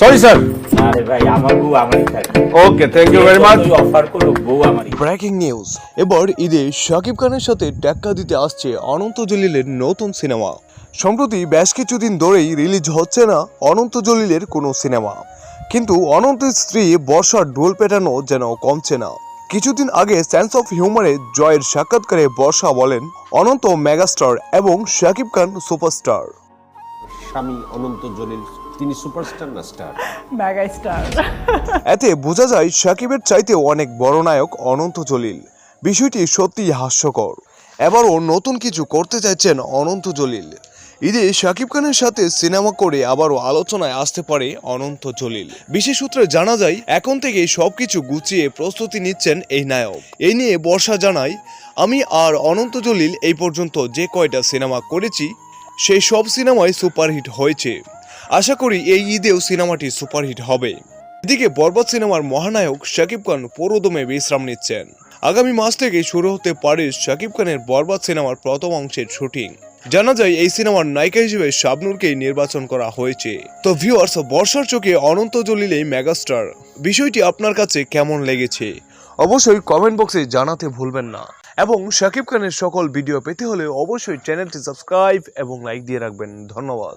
Sorry sir আরে ভাই আমার বউ আমারই থাকে। ওকে thank you very much offer করল বউ আমারই। ব্রেকিং নিউজ এবার ঈদে শাকিব খানের সাথে টেক্কা দিতে আসছে অনন্ত জলিলের নতুন সিনেমা। সম্প্রতি বেশ কিছুদিন ধরেই রিলিজ হচ্ছে না অনন্ত জলিলের কোনো সিনেমা। কিন্তু অনন্তের স্ত্রী বর্ষার ডোল পেটানো যেন কমছে না। কিছুদিন আগে সেন্স অফ হিউমারে জয়ের সাক্ষাৎকারে বর্ষা বলেন অনন্ত মেগাস্টার এবং শাকিব খান সুপারস্টার। স্বামী অনন্ত জলিল তিনি সুপারস্টার না স্টার? Mega star. এতে বোঝা যায় সাকিবের চাইতে অনেক বড় নায়ক অনন্ত জলিল। বিষয়টি সত্যিই হাস্যকর। এবারও নতুন কিছু করতে চাইছেন অনন্ত জলিল। ঈদে শাকিব খানের সাথে সিনেমা করে আবারও আলোচনায় আসতে পারে অনন্ত জলিল। বিশেষ সূত্রে জানা যায় এখন থেকেই সবকিছু গুছিয়ে প্রস্তুতি নিচ্ছেন এই নায়ক। এই নিয়ে বর্ষা জানায় আমি আর অনন্ত জলিল এই পর্যন্ত যে কয়টা সিনেমা করেছি সেই সব সিনেমায় সুপারহিট হয়েছে। আশা করি এই ঈদেও সিনেমাটি সুপারহিট হবে। এদিকে বরবাদ সিনেমার মহানায়ক শাকিব খান পুরোদমে বিশ্রাম নিচ্ছেন। আগামী মাস থেকে শুরু হতে পারে শাকিব খানের বরবাদ সিনেমার প্রথম অংশের শুটিং। জানা যায়, এই সিনেমার নায়িকা হিসেবে শাবনুরকেই নির্বাচন করা হয়েছে। তো ভিউয়ার্স বর্ষার চোখে অনন্ত জলিল এই মেগাস্টার। বিষয়টি আপনার কাছে কেমন লেগেছে? অবশ্যই কমেন্ট বক্সে জানাতে ভুলবেন না। এবং শাকিব খানের সকল ভিডিও পেতে হলে অবশ্যই চ্যানেলটি সাবস্ক্রাইব এবং লাইক দিয়ে রাখবেন। ধন্যবাদ।